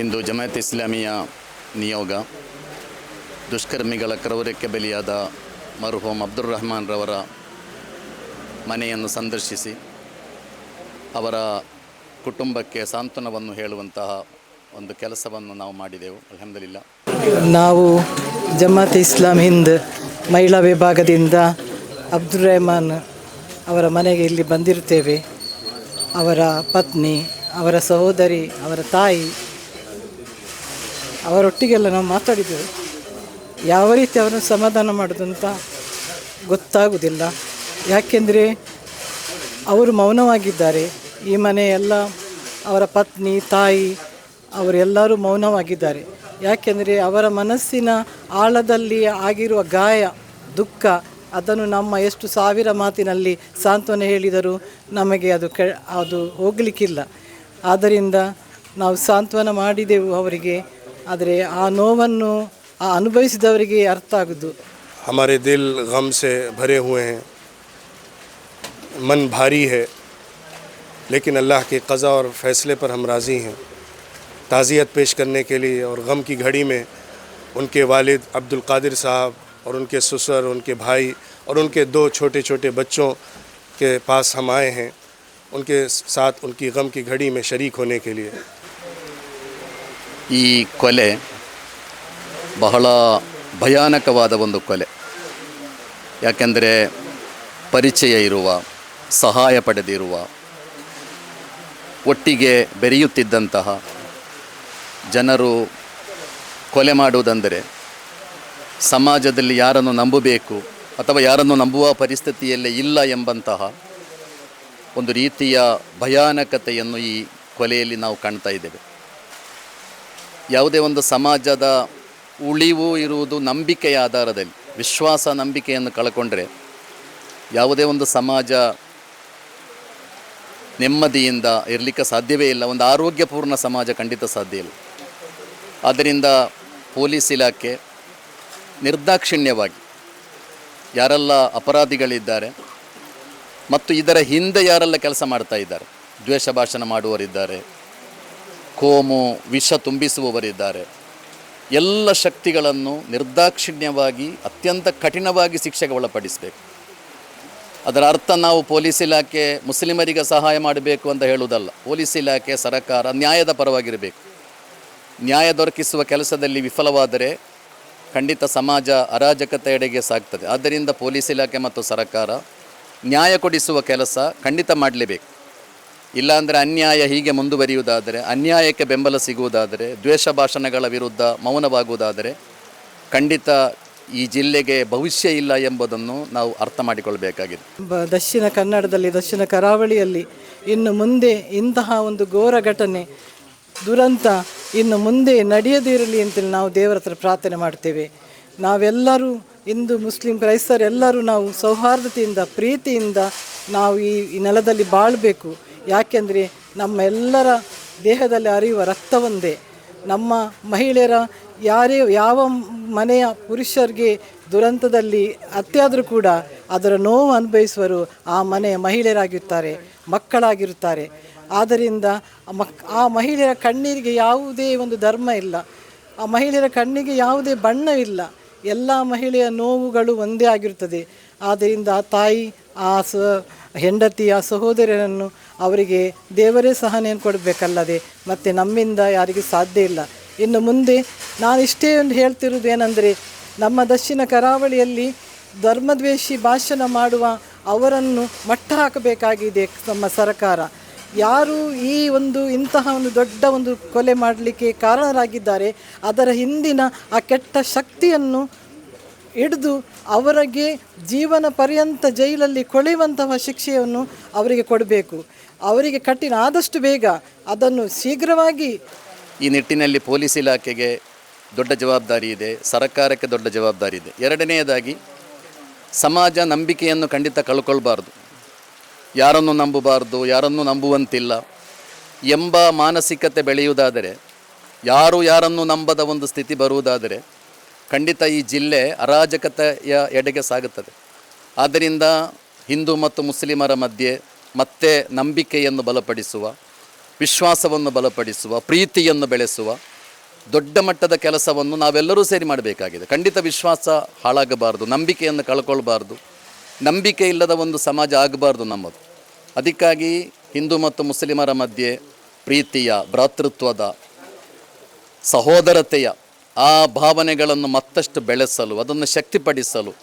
ಇಂದು ಜಮಾಯತ್ ಇಸ್ಲಾಮಿಯ ನಿಯೋಗ ದುಷ್ಕರ್ಮಿಗಳ ಕ್ರೌರ್ಯಕ್ಕೆ ಬಲಿಯಾದ ಮರುಹೋಮ್ ಅಬ್ದುಲ್ ರಹಮಾನ್ ರವರ ಮನೆಯನ್ನು ಸಂದರ್ಶಿಸಿ ಅವರ ಕುಟುಂಬಕ್ಕೆ ಸಾಂತ್ವನವನ್ನು ಹೇಳುವಂತಹ ಒಂದು ಕೆಲಸವನ್ನು ನಾವು ಮಾಡಿದೆವು. ಅಲ್ಹಮ್ದಿಲ್ಲ ನಾವು ಜಮಾತ್ ಇಸ್ಲಾಂ ಹಿಂದ್ ಮಹಿಳಾ ವಿಭಾಗದಿಂದ ಅಬ್ದುಲ್ ರೆಹಮಾನ್ ಅವರ ಮನೆಗೆ ಇಲ್ಲಿ ಬಂದಿರುತ್ತೇವೆ. ಅವರ ಪತ್ನಿ, ಅವರ ಸಹೋದರಿ, ಅವರ ತಾಯಿ ಅವರೊಟ್ಟಿಗೆಲ್ಲ ನಾವು ಮಾತಾಡಿದ್ದೇವೆ. ಯಾವ ರೀತಿ ಅವರನ್ನು ಸಮಾಧಾನ ಮಾಡೋದು ಅಂತ ಗೊತ್ತಾಗುವುದಿಲ್ಲ ಯಾಕೆಂದರೆ ಅವರು ಮೌನವಾಗಿದ್ದಾರೆ. ಈ ಮನೆಯೆಲ್ಲ ಅವರ ಪತ್ನಿ, ತಾಯಿ ಅವರೆಲ್ಲರೂ ಮೌನವಾಗಿದ್ದಾರೆ. ಯಾಕೆಂದರೆ ಅವರ ಮನಸ್ಸಿನ ಆಳದಲ್ಲಿ ಆಗಿರುವ ಗಾಯ, ದುಃಖ, ಅದನ್ನು ನಮ್ಮ ಎಷ್ಟು ಸಾವಿರ ಮಾತಿನಲ್ಲಿ ಸಾಂತ್ವನ ಹೇಳಿದರೂ ನಮಗೆ ಅದು ಕೆ, ಅದು ಹೋಗಲಿಕ್ಕಿಲ್ಲ. ಆದ್ದರಿಂದ ನಾವು ಸಾಂತ್ವನ ಮಾಡಿದೆವು ಅವರಿಗೆ. ಆದರೆ ಆ ನೋವನ್ನು، ಆ ಅನುಭವಿಸಿದವರಿಗೆ ಅರ್ಥ ಆಗೋದು ہمارے دل غم سے بھرے ہوئے ہیں من بھاری ہے لیکن اللہ کی قضا اور فیصلے پر ہم راضی ہیں تعزیت پیش کرنے کے لیے اور غم کی گھڑی میں ان کے والد عبد القادر صاحب اور ان کے سسر ان کے بھائی اور ان کے دو چھوٹے چھوٹے بچوں کے پاس ہم آئے ہیں ان کے ساتھ ان کی غم کی گھڑی میں شریک ہونے کے لیے ಈ ಕೊಲೆ ಬಹಳ ಭಯಾನಕವಾದ ಒಂದು ಕೊಲೆ. ಯಾಕೆಂದರೆ ಪರಿಚಯ ಇರುವ, ಸಹಾಯ ಪಡೆದಿರುವ, ಒಟ್ಟಿಗೆ ಬೆರೆಯುತ್ತಿದ್ದಂತಹ ಜನರು ಕೊಲೆ ಮಾಡುವುದೆಂದರೆ ಸಮಾಜದಲ್ಲಿ ಯಾರನ್ನು ನಂಬಬೇಕು ಅಥವಾ ಯಾರನ್ನು ನಂಬುವ ಪರಿಸ್ಥಿತಿಯಲ್ಲೇ ಇಲ್ಲ ಎಂಬಂತಹ ಒಂದು ರೀತಿಯ ಭಯಾನಕತೆಯನ್ನು ಈ ಕೊಲೆಯಲ್ಲಿ ನಾವು ಕಾಣ್ತಾ ಇದ್ದೇವೆ. ಯಾವುದೇ ಒಂದು ಸಮಾಜದ ಉಳಿವು ಇರುವುದು ನಂಬಿಕೆಯ ಆಧಾರದಲ್ಲಿ, ವಿಶ್ವಾಸ ನಂಬಿಕೆಯನ್ನು ಕಳ್ಕೊಂಡ್ರೆ ಯಾವುದೇ ಒಂದು ಸಮಾಜ ನೆಮ್ಮದಿಯಿಂದ ಇರಲಿಕ್ಕೆ ಸಾಧ್ಯವೇ ಇಲ್ಲ. ಒಂದು ಆರೋಗ್ಯಪೂರ್ಣ ಸಮಾಜ ಖಂಡಿತ ಸಾಧ್ಯ ಇಲ್ಲ. ಆದ್ದರಿಂದ ಪೊಲೀಸ್ ಇಲಾಖೆ ನಿರ್ದಾಕ್ಷಿಣ್ಯವಾಗಿ ಯಾರೆಲ್ಲ ಅಪರಾಧಿಗಳಿದ್ದಾರೆ ಮತ್ತು ಇದರ ಹಿಂದೆ ಯಾರೆಲ್ಲ ಕೆಲಸ ಮಾಡ್ತಾ ಇದ್ದಾರೆ, ದ್ವೇಷ ಭಾಷಣ ಮಾಡುವವರಿದ್ದಾರೆ ಕೋಮು, ವಿಷ ತುಂಬಿಸುವವರಿದ್ದಾರೆ. ಎಲ್ಲ ಶಕ್ತಿಗಳನ್ನು ನಿರ್ದಾಕ್ಷಿಣ್ಯವಾಗಿ, ಅತ್ಯಂತ ಕಠಿಣವಾಗಿ ಶಿಕ್ಷೆಗೆ ಒಳಪಡಿಸಬೇಕು. ಅದರ ಅರ್ಥ ನಾವು ಪೊಲೀಸ್ ಇಲಾಖೆ ಮುಸ್ಲಿಮರಿಗೆ ಸಹಾಯ ಮಾಡಬೇಕು ಅಂತ ಹೇಳುವುದಲ್ಲ. ಪೊಲೀಸ್ ಇಲಾಖೆ, ಸರಕಾರ, ನ್ಯಾಯದ ಪರವಾಗಿರಬೇಕು. ನ್ಯಾಯ ದೊರಕಿಸುವ ಕೆಲಸದಲ್ಲಿ ವಿಫಲವಾದರೆ ಖಂಡಿತ ಸಮಾಜ ಅರಾಜಕತೆಯೆಡೆಗೆ ಸಾಗ್ತದೆ. ಆದ್ದರಿಂದ ಪೊಲೀಸ್ ಇಲಾಖೆ ಮತ್ತು ಸರಕಾರ ನ್ಯಾಯ ಕೊಡಿಸುವ ಕೆಲಸ ಖಂಡಿತ ಮಾಡಲೇಬೇಕು. ಇಲ್ಲಾಂದರೆ ಅನ್ಯಾಯ ಹೀಗೆ ಮುಂದುವರಿಯುವುದಾದರೆ, ಅನ್ಯಾಯಕ್ಕೆ ಬೆಂಬಲ ಸಿಗುವುದಾದರೆ, ದ್ವೇಷ ಭಾಷಣಗಳ ವಿರುದ್ಧ ಮೌನವಾಗುವುದಾದರೆ ಖಂಡಿತ ಈ ಜಿಲ್ಲೆಗೆ ಭವಿಷ್ಯ ಇಲ್ಲ ಎಂಬುದನ್ನು ನಾವು ಅರ್ಥ ಮಾಡಿಕೊಳ್ಳಬೇಕಾಗಿದೆ ದಕ್ಷಿಣ ಕನ್ನಡದಲ್ಲಿ, ದಕ್ಷಿಣ ಕರಾವಳಿಯಲ್ಲಿ ಇನ್ನು ಮುಂದೆ ಇಂತಹ ಒಂದು ಘೋರ ಘಟನೆ, ದುರಂತ ಇನ್ನು ಮುಂದೆ ನಡೆಯದಿರಲಿ ಅಂತೇಳಿ ನಾವು ದೇವರ ಹತ್ರ ಪ್ರಾರ್ಥನೆ ಮಾಡ್ತೇವೆ. ನಾವೆಲ್ಲರೂ ಇಂದು ಮುಸ್ಲಿಂ, ಕ್ರೈಸ್ತರೆಲ್ಲರೂ ನಾವು ಸೌಹಾರ್ದತೆಯಿಂದ, ಪ್ರೀತಿಯಿಂದ ನಾವು ಈ ಈ ನೆಲದಲ್ಲಿ ಬಾಳಬೇಕು. ಯಾಕೆಂದರೆ ನಮ್ಮೆಲ್ಲರ ದೇಹದಲ್ಲಿ ಹರಿಯುವ ರಕ್ತ ಒಂದೇ ನಮ್ಮ ಮಹಿಳೆಯರ ಯಾರೇ ಯಾವ ಮನೆಯ ಪುರುಷರಿಗೆ ದುರಂತದಲ್ಲಿ ಅತ್ಯಾದರೂ ಕೂಡ ಅದರ ನೋವು ಅನುಭವಿಸುವರು, ಆ ಮನೆಯ ಮಹಿಳೆಯರಾಗಿರುತ್ತಾರೆ, ಮಕ್ಕಳಾಗಿರುತ್ತಾರೆ. ಆದ್ದರಿಂದ ಮಕ್, ಆ ಮಹಿಳೆಯರ ಕಣ್ಣೀರಿಗೆ ಯಾವುದೇ ಒಂದು ಧರ್ಮ ಇಲ್ಲ. ಆ ಮಹಿಳೆಯರ ಕಣ್ಣಿಗೆ ಯಾವುದೇ ಬಣ್ಣವಿಲ್ಲ ಎಲ್ಲ ಮಹಿಳೆಯ ನೋವುಗಳು ಒಂದೇ ಆಗಿರುತ್ತದೆ. ಆದ್ದರಿಂದ ಆ ತಾಯಿ, ಆ ಸ, ಹೆಂಡತಿ, ಆ ಸಹೋದರರನ್ನು ಅವರಿಗೆ ದೇವರೇ ಸಹ ಸಹನೆಯನ್ನು ಕೊಡಬೇಕಲ್ಲದೆ, ಮತ್ತು ನಮ್ಮಿಂದ ಯಾರಿಗೂ ಸಾಧ್ಯ ಇಲ್ಲ. ಇನ್ನು ಮುಂದೆ ನಾನು ಇಷ್ಟೇ ಒಂದು ಹೇಳ್ತಿರೋದು ಏನಂದರೆ, ನಮ್ಮ ದಕ್ಷಿಣ ಕರಾವಳಿಯಲ್ಲಿ ಧರ್ಮದ್ವೇಷಿ ಭಾಷಣ ಮಾಡುವ ಅವರನ್ನು ಮಟ್ಟ ಹಾಕಬೇಕಾಗಿದೆ ನಮ್ಮ ಸರ್ಕಾರ. ಯಾರು ಈ ಒಂದು ಇಂತಹ ಒಂದು ದೊಡ್ಡ ಒಂದು ಕೊಲೆ ಮಾಡಲಿಕ್ಕೆ ಕಾರಣರಾಗಿದ್ದಾರೆ, ಅದರ ಹಿಂದಿನ ಆ ಕೆಟ್ಟ ಶಕ್ತಿಯನ್ನು ಹಿಡಿದು ಅವರಿಗೆ ಜೀವನ ಪರ್ಯಂತ ಜೈಲಲ್ಲಿ ಕೊಳೆಯುವಂತಹ ಶಿಕ್ಷೆಯನ್ನು ಅವರಿಗೆ ಕೊಡಬೇಕು. ಅವರಿಗೆ ಕಠಿಣ ಆದಷ್ಟು ಬೇಗ ಅದನ್ನು ಶೀಘ್ರವಾಗಿ ಈ ನಿಟ್ಟಿನಲ್ಲಿ ಪೊಲೀಸ್ ಇಲಾಖೆಗೆ ದೊಡ್ಡ ಜವಾಬ್ದಾರಿ ಇದೆ, ಸರ್ಕಾರಕ್ಕೆ ದೊಡ್ಡ ಜವಾಬ್ದಾರಿ ಇದೆ. ಎರಡನೆಯದಾಗಿ, ಸಮಾಜ ನಂಬಿಕೆಯನ್ನು ಖಂಡಿತ ಕಳ್ಕೊಳ್ಬಾರ್ದು. ಯಾರನ್ನು ನಂಬಬಾರ್ದು, ಯಾರನ್ನು ನಂಬುವಂತಿಲ್ಲ ಎಂಬ ಮಾನಸಿಕತೆ ಬೆಳೆಯುವುದಾದರೆ, ಯಾರು ಯಾರನ್ನು ನಂಬದ ಒಂದು ಸ್ಥಿತಿ ಬರುವುದಾದರೆ, ಖಂಡಿತ ಈ ಜಿಲ್ಲೆ ಅರಾಜಕತೆಯ ಎಡೆಗೆ ಸಾಗುತ್ತದೆ. ಆದ್ದರಿಂದ ಹಿಂದೂ ಮತ್ತು ಮುಸ್ಲಿಮರ ಮಧ್ಯೆ ಮತ್ತೆ ನಂಬಿಕೆಯನ್ನು ಬಲಪಡಿಸುವ, ವಿಶ್ವಾಸವನ್ನು ಬಲಪಡಿಸುವ, ಪ್ರೀತಿಯನ್ನು ಬೆಳೆಸುವ, ದೊಡ್ಡ ಮಟ್ಟದ ಕೆಲಸವನ್ನು ನಾವೆಲ್ಲರೂ ಸೇರಿ ಮಾಡಬೇಕಾಗಿದೆ. ಖಂಡಿತ ವಿಶ್ವಾಸ ಹಾಳಾಗಬಾರ್ದು, ನಂಬಿಕೆಯನ್ನು ಕಳ್ಕೊಳ್ಬಾರ್ದು. ನಂಬಿಕೆ ಇಲ್ಲದ ಒಂದು ಸಮಾಜ ಆಗಬಾರ್ದು ನಮ್ಮದು. ಅದಕ್ಕಾಗಿ ಹಿಂದೂ ಮತ್ತು ಮುಸ್ಲಿಮರ ಮಧ್ಯೆ ಪ್ರೀತಿಯ, ಭ್ರಾತೃತ್ವದ, ಸಹೋದರತೆಯ ಆ ಭಾವನೆಗಳನ್ನು ಮತ್ತಷ್ಟು ಬೆಳೆಸಲು, ಅದನ್ನು ಶಕ್ತಿಪಡಿಸಲು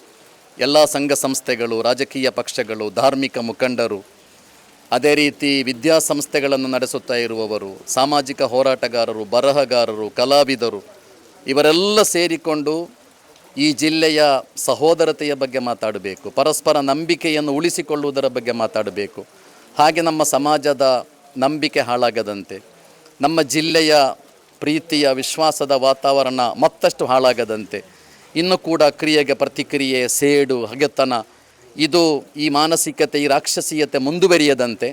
ಎಲ್ಲ ಸಂಘ ಸಂಸ್ಥೆಗಳು, ರಾಜಕೀಯ ಪಕ್ಷಗಳು, ಧಾರ್ಮಿಕ ಮುಖಂಡರು ಅದೇ ರೀತಿ ವಿದ್ಯಾಸಂಸ್ಥೆಗಳನ್ನು ನಡೆಸುತ್ತಾ ಇರುವವರು, ಸಾಮಾಜಿಕ ಹೋರಾಟಗಾರರು, ಬರಹಗಾರರು, ಕಲಾವಿದರು, ಇವರೆಲ್ಲ ಸೇರಿಕೊಂಡು ಈ ಜಿಲ್ಲೆಯ ಸಹೋದರತೆಯ ಬಗ್ಗೆ ಮಾತಾಡಬೇಕು, ಪರಸ್ಪರ ನಂಬಿಕೆಯನ್ನು ಉಳಿಸಿಕೊಳ್ಳುವುದರ ಬಗ್ಗೆ ಮಾತಾಡಬೇಕು. ಹಾಗೆ ನಮ್ಮ ಸಮಾಜದ ನಂಬಿಕೆ ಹಾಳಾಗದಂತೆ, ನಮ್ಮ ಜಿಲ್ಲೆಯ ಪ್ರೀತಿಯ, ವಿಶ್ವಾಸದ ವಾತಾವರಣ ಮತ್ತಷ್ಟು ಹಾಳಾಗದಂತೆ, ಇನ್ನು ಕೂಡ ಕ್ರಿಯೆಗೆ ಪ್ರತಿಕ್ರಿಯೆ, ಸೇಡು, ಹಗೆತನ ಇದು ಈ ಮಾನಸಿಕತೆ, ಈ ರಾಕ್ಷಸೀಯತೆ ಮುಂದುವರಿಯದಂತೆ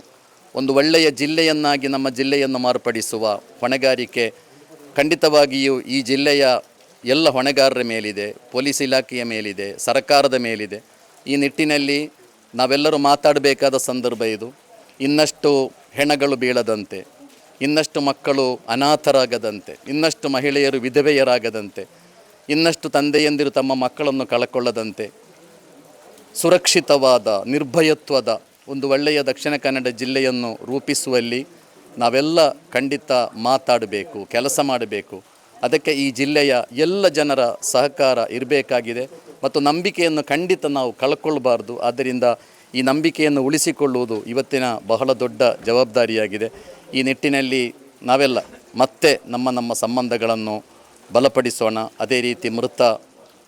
ಒಂದು ಒಳ್ಳೆಯ ಜಿಲ್ಲೆಯನ್ನಾಗಿ ನಮ್ಮ ಜಿಲ್ಲೆಯನ್ನು ಮಾರ್ಪಡಿಸುವ ಹೊಣೆಗಾರಿಕೆ ಖಂಡಿತವಾಗಿಯೂ ಈ ಜಿಲ್ಲೆಯ ಎಲ್ಲ ಹೊಣೆಗಾರರ ಮೇಲಿದೆ, ಪೊಲೀಸ್ ಇಲಾಖೆಯ ಮೇಲಿದೆ, ಸರ್ಕಾರದ ಮೇಲಿದೆ. ಈ ನಿಟ್ಟಿನಲ್ಲಿ ನಾವೆಲ್ಲರೂ ಮಾತಾಡಬೇಕಾದ ಸಂದರ್ಭ ಇದು. ಇನ್ನಷ್ಟು ಹೆಣಗಳು ಬೀಳದಂತೆ, ಇನ್ನಷ್ಟು ಮಕ್ಕಳು ಅನಾಥರಾಗದಂತೆ, ಇನ್ನಷ್ಟು ಮಹಿಳೆಯರು ವಿಧವೆಯರಾಗದಂತೆ, ಇನ್ನಷ್ಟು ತಂದೆಯಂದಿರು ತಮ್ಮ ಮಕ್ಕಳನ್ನು ಕಳಕೊಳ್ಳದಂತೆ ಸುರಕ್ಷಿತವಾದ, ನಿರ್ಭಯತ್ವದ ಒಂದು ಒಳ್ಳೆಯ ದಕ್ಷಿಣ ಕನ್ನಡ ಜಿಲ್ಲೆಯನ್ನು ರೂಪಿಸುವಲ್ಲಿ ನಾವೆಲ್ಲ ಖಂಡಿತ ಮಾತಾಡಬೇಕು, ಕೆಲಸ ಮಾಡಬೇಕು. ಅದಕ್ಕೆ ಈ ಜಿಲ್ಲೆಯ ಎಲ್ಲ ಜನರ ಸಹಕಾರ ಇರಬೇಕಾಗಿದೆ. ಮತ್ತು ನಂಬಿಕೆಯನ್ನು ಖಂಡಿತ ನಾವು ಕಳ್ಕೊಳ್ಬಾರ್ದು. ಆದ್ದರಿಂದ ಈ ನಂಬಿಕೆಯನ್ನು ಉಳಿಸಿಕೊಳ್ಳುವುದು ಇವತ್ತಿನ ಬಹಳ ದೊಡ್ಡ ಜವಾಬ್ದಾರಿಯಾಗಿದೆ. ಈ ನಿಟ್ಟಿನಲ್ಲಿ ನಾವೆಲ್ಲ ಮತ್ತೆ ನಮ್ಮ ನಮ್ಮ ಸಂಬಂಧಗಳನ್ನು ಬಲಪಡಿಸೋಣ. ಅದೇ ರೀತಿ ಮೃತ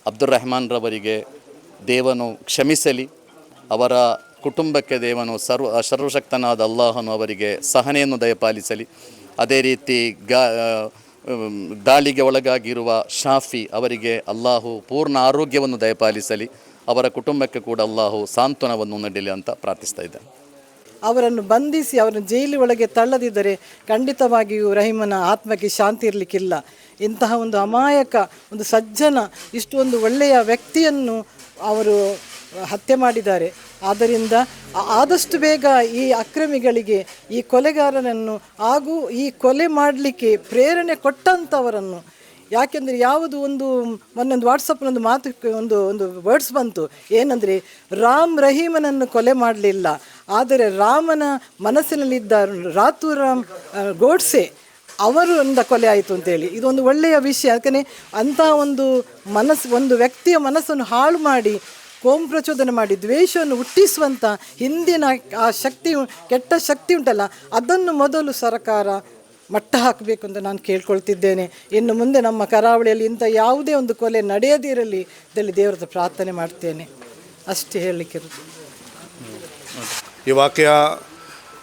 ಅಬ್ದುಲ್ ರೆಹಮಾನ್ರವರಿಗೆ ದೇವನು ಕ್ಷಮಿಸಲಿ. ಅವರ ಕುಟುಂಬಕ್ಕೆ ದೇವನು ಸರ್ವ, ಸರ್ವಶಕ್ತನಾದ ಅಲ್ಲಾಹನು ಅವರಿಗೆ ಸಹನೆಯನ್ನು ದಯಪಾಲಿಸಲಿ. ಅದೇ ರೀತಿ ಗಾ ದಾಳಿಗೆ ಒಳಗಾಗಿರುವ ಶಾಫಿ ಅವರಿಗೆ ಅಲ್ಲಾಹು ಪೂರ್ಣ ಆರೋಗ್ಯವನ್ನು ದಯಪಾಲಿಸಲಿ. ಅವರ ಕುಟುಂಬಕ್ಕೆ ಕೂಡ ಅಲ್ಲಾಹು ಸಾಂತ್ವನವನ್ನು ನೀಡಲಿ ಅಂತ ಪ್ರಾರ್ಥಿಸ್ತಾ ಇದ್ದೆ ಅವರನ್ನು ಬಂಧಿಸಿ ಅವರನ್ನು ಜೈಲು ಒಳಗೆ ತಳ್ಳದಿದ್ದರೆ ಖಂಡಿತವಾಗಿಯೂ ರಹೀಮನ ಆತ್ಮಕ್ಕೆ ಶಾಂತಿ ಇರಲಿಕ್ಕಿಲ್ಲ. ಇಂತಹ ಒಂದು ಅಮಾಯಕ, ಒಂದು ಸಜ್ಜನ ಇಷ್ಟು ಒಂದು ಒಳ್ಳೆಯ ವ್ಯಕ್ತಿಯನ್ನು ಅವರು ಹತ್ಯೆ ಮಾಡಿದ್ದಾರೆ. ಆದ್ದರಿಂದ ಆದಷ್ಟು ಬೇಗ ಈ ಅಕ್ರಮಿಗಳಿಗೆ ಈ ಕೊಲೆಗಾರನನ್ನು ಹಾಗೂ ಈ ಕೊಲೆ ಮಾಡಲಿಕ್ಕೆ ಪ್ರೇರಣೆ ಕೊಟ್ಟಂಥವರನ್ನು, ಯಾಕೆಂದರೆ ಯಾವುದು ಒಂದು ಮೊನ್ನೊಂದು ವಾಟ್ಸಪ್ನೊಂದು ಮಾತು ಒಂದು ಒಂದು ವರ್ಡ್ಸ್ ಬಂತು. ಏನಂದರೆ, ರಾಮ್ ರಹೀಮನನ್ನು ಕೊಲೆ ಮಾಡಲಿಲ್ಲ. ಆದರೆ ರಾಮನ ಮನಸ್ಸಿನಲ್ಲಿದ್ದ ರಾತು ರಾಮ್ ಗೋಡ್ಸೆ ಅವರಿಂದ ಕೊಲೆ ಆಯಿತು ಅಂತೇಳಿ. ಇದೊಂದು ಒಳ್ಳೆಯ ವಿಷಯ. ಯಾಕಂದರೆ ಅಂತಹ ಒಂದು ಮನಸ್ಸು, ಒಂದು ವ್ಯಕ್ತಿಯ ಮನಸ್ಸನ್ನು ಹಾಳು ಮಾಡಿ, ಕೋಮ್ ಪ್ರಚೋದನೆ ಮಾಡಿ, ದ್ವೇಷವನ್ನು ಹುಟ್ಟಿಸುವಂಥ ಹಿಂದಿನ ಆ ಶಕ್ತಿ, ಕೆಟ್ಟ ಶಕ್ತಿ ಉಂಟಲ್ಲ, ಅದನ್ನು ಮೊದಲು ಸರ್ಕಾರ ಮಟ್ಟ ಹಾಕಬೇಕು ಅಂತ ನಾನು ಕೇಳ್ಕೊಳ್ತಿದ್ದೇನೆ. ಇನ್ನು ಮುಂದೆ ನಮ್ಮ ಕರಾವಳಿಯಲ್ಲಿ ಇಂಥ ಯಾವುದೇ ಒಂದು ಕೊಲೆ ನಡೆಯದಿರಲಿ, ಇದರಲ್ಲಿ ದೇವರ ಹತ್ರ ಪ್ರಾರ್ಥನೆ ಮಾಡ್ತೇನೆ. ಅಷ್ಟೇ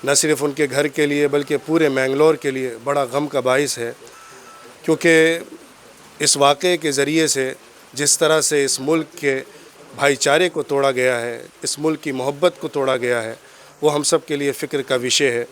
نہ صرف ان کے گھر کے لیے بلکہ پورے مینگلور کے لیے بڑا غم کا باعث ہے، کیونکہ اس واقعے کے ذریعے سے جس طرح سے اس ملک کے بھائی چارے کو توڑا گیا ہے، اس ملک کی محبت کو توڑا گیا ہے، وہ ہم سب کے لیے فکر کا وشے ہے۔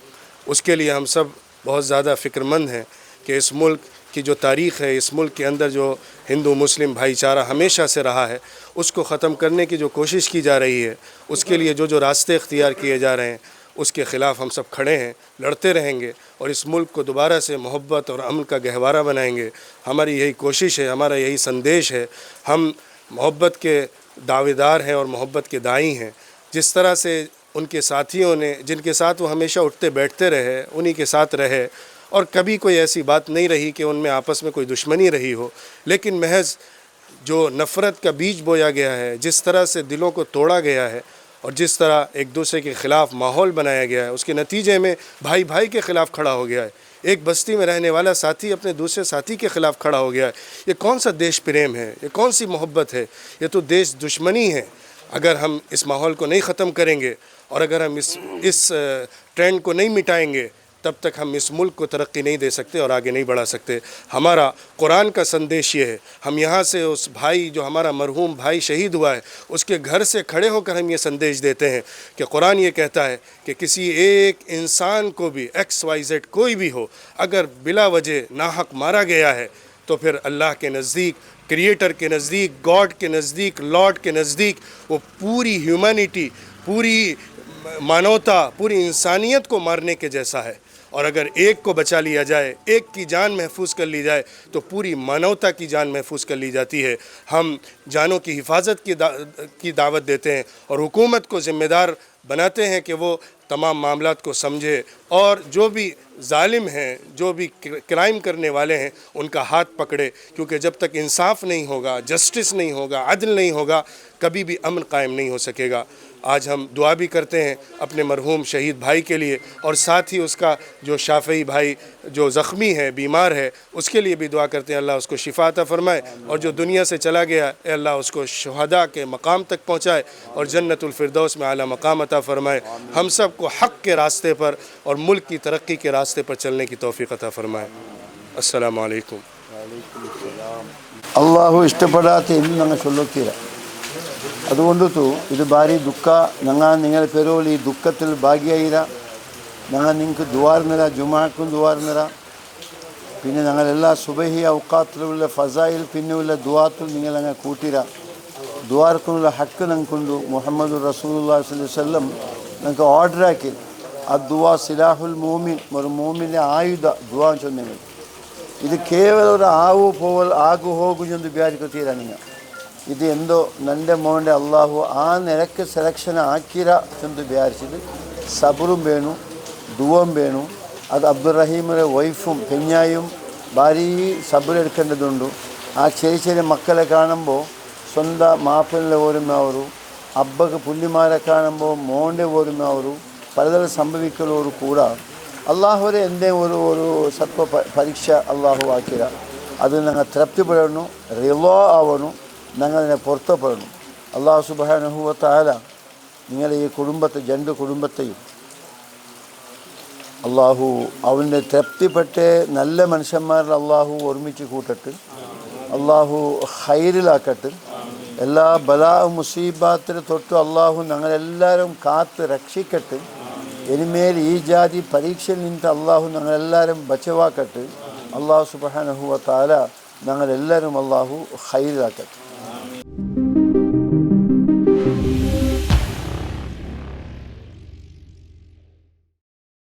اس کے لیے ہم سب بہت زیادہ فکر مند ہیں کہ اس ملک کی جو تاریخ ہے، اس ملک کے اندر جو ہندو، مسلم بھائی چارہ ہمیشہ سے رہا ہے، اس کو ختم کرنے کی جو کوشش کی جا رہی ہے، اس کے لیے جو جو راستے اختیار کیے جا رہے ہیں اس کے خلاف ہم سب کھڑے ہیں، لڑتے رہیں گے اور اس ملک کو دوبارہ سے محبت اور امن کا گہوارہ بنائیں گے۔ ہماری یہی کوشش ہے، ہمارا یہی سندیش ہے۔ ہم محبت کے دعویدار ہیں اور محبت کے دائی ہیں۔ جس طرح سے ان کے ساتھیوں نے، جن کے ساتھ وہ ہمیشہ اٹھتے بیٹھتے رہے، انہی کے ساتھ رہے۔ اور کبھی کوئی ایسی بات نہیں رہی کہ ان میں آپس میں کوئی دشمنی رہی ہو۔ لیکن محض جو نفرت کا بیج بویا گیا ہے، جس طرح سے دلوں کو توڑا گیا ہے اور جس طرح ایک دوسرے کے خلاف ماحول بنایا گیا ہے، اس کے نتیجے میں بھائی بھائی کے خلاف کھڑا ہو گیا ہے۔ ایک بستی میں رہنے والا ساتھی اپنے دوسرے ساتھی کے خلاف کھڑا ہو گیا ہے۔ یہ کون سا دیش پریم ہے؟ یہ کون سی محبت ہے؟ یہ تو دیش دشمنی ہے۔ اگر ہم اس ماحول کو نہیں ختم کریں گے اور اگر ہم اس اس ٹرینڈ کو نہیں مٹائیں گے تب تک ہم اس ملک کو ترقی نہیں دے سکتے اور آگے نہیں بڑھا سکتے۔ ہمارا قرآن کا سندیش یہ ہے، ہم یہاں سے اس بھائی جو ہمارا مرحوم بھائی شہید ہوا ہے، اس کے گھر سے کھڑے ہو کر ہم یہ سندیش دیتے ہیں کہ قرآن یہ کہتا ہے کہ کسی ایک انسان کو بھی، ایکس وائی زیڈ کوئی بھی ہو، اگر بلا وجہ ناحق مارا گیا ہے تو پھر اللہ کے نزدیک، کریٹر کے نزدیک، گاڈ کے نزدیک لاڈ کے نزدیک وہ پوری ہیومینٹی، پوری مانوتا، پوری انسانیت کو مارنے کے جیسا ہے۔ اور اگر ایک کو بچا لیا جائے، ایک کی جان محفوظ کر لی جائے، تو پوری مانوتا کی جان محفوظ کر لی جاتی ہے۔ ہم جانوں کی حفاظت کی کی دعوت دیتے ہیں اور حکومت کو ذمہ دار بناتے ہیں کہ وہ تمام معاملات کو سمجھے۔ اور جو بھی ظالم ہیں، جو بھی کرائم کرنے والے ہیں، ان کا ہاتھ پکڑے۔ کیونکہ جب تک انصاف نہیں ہوگا، جسٹس نہیں ہوگا، عدل نہیں ہوگا، کبھی بھی امن قائم نہیں ہو سکے گا۔ آج ہم دعا بھی کرتے ہیں اپنے مرحوم شہید بھائی کے لیے اور ساتھ ہی اس کا جو شافعی بھائی جو زخمی ہے، بیمار ہے، اس کے لیے بھی دعا کرتے ہیں۔ اللہ اس کو شفا عطا فرمائے اور جو دنیا سے چلا گیا، اے اللہ اس کو شہداء کے مقام تک پہنچائے اور جنت الفردوس میں اعلیٰ مقام عطا فرمائے۔ ہم سب کو حق کے راستے پر اور ملک کی ترقی کے راستے پر چلنے کی توفیق عطا فرمائے۔ السلام علیکم۔ اللہ അതുകൊണ്ടു ഇത് ഭാരി ദുഃഖ ഞങ്ങൾ നിങ്ങളുടെ പെരോൾ ഈ ദുഃഖത്തിൽ ഭാഗ്യായിര ഞങ്ങൾ നിങ്ങൾക്ക് ദ്വാർന്നര ജുമാക്കും ദ്വാർന്നര പിന്നെ ഞങ്ങളെല്ലാ സുബഹി ഔക്കാത്തിലുള്ള ഫസായിൽ പിന്നെയുള്ള ദുവാത്തും നിങ്ങൾ ഞങ്ങൾ കൂട്ടിര ദ്വാർക്കുള്ള ഹക്ക് ഞങ്ങൾക്കുണ്ട് മുഹമ്മദ് റസൂലുല്ലാ വല്ലം ഞങ്ങൾക്ക് ഓർഡറാക്കി ആ ദുവാ സിലാഹുൽ മോമിൻ ഒരു മോമിൻ്റെ ആയുധ ദുവാ ചൊന്നെങ്കിൽ ಇದು ಕೇವಲ ಒಂದು ಆವು ಪೋವಲ್ ಆಗು ಹೋಗು ಎಂದು ಬ್ಯಾರಿಕೊತೀರ ನೀವು ഇത് എന്തോ എന്റെ മോന്റെ അള്ളാഹു ആ നിലയ്ക്ക് സെലക്ഷൻ ആക്കിര എന്ന് വിചാരിച്ചത്. സബറും വേണു ദുവം വേണു അത് അബ്ദുറഹീമിന്റെ വൈഫും പെഞ്ഞായും ഭാര്യയെ സബറെടുക്കേണ്ടതുണ്ട് ആ ചെറിയ ചെറിയ മക്കളെ കാണുമ്പോൾ സ്വന്തം മാപ്പിളിന്റെ ഓർമ്മയാവരു അബ്ബക്ക് പുല്ലിമാരെ കാണുമ്പോൾ മോന്റെ ഓർമ്മയാവരു പലതരം സംഭവിക്കലോട് കൂടെ. അള്ളാഹുരെ എന്റെ ഒരു ഒരു സത്വ പരീക്ഷ അള്ളാഹു ആക്കിയ അത് ഞങ്ങൾ തൃപ്തിപ്പെടണം റിലോ ആവണം. ഞങ്ങൾ അതിനെ പുറത്തപ്പെടണം അള്ളാഹു സുബാനുഭവത്താല നിങ്ങളെ ഈ കുടുംബത്തെ രണ്ട് കുടുംബത്തെയും അള്ളാഹു അവന്റെ തൃപ്തിപ്പെട്ട് നല്ല മനുഷ്യന്മാരിൽ അള്ളാഹു ഒരുമിച്ച് കൂട്ടട്ട്. അള്ളാഹു ഹൈറിലാക്കട്ട് എല്ലാ ബലാ മുസീബാത്തിന് തൊട്ട് അള്ളാഹു ഞങ്ങളെല്ലാവരും കാത്ത് രക്ഷിക്കട്ട്. ഇനിമേൽ ഈ ജാതി പരീക്ഷയിൽ നിന്ന് അള്ളാഹു ഞങ്ങളെല്ലാവരും ബച്ചവാക്കട്ട് അള്ളാഹു സുബാനഹുവ താല ഞങ്ങളെല്ലാവരും അള്ളാഹു ഹൈറിലാക്കട്ടെ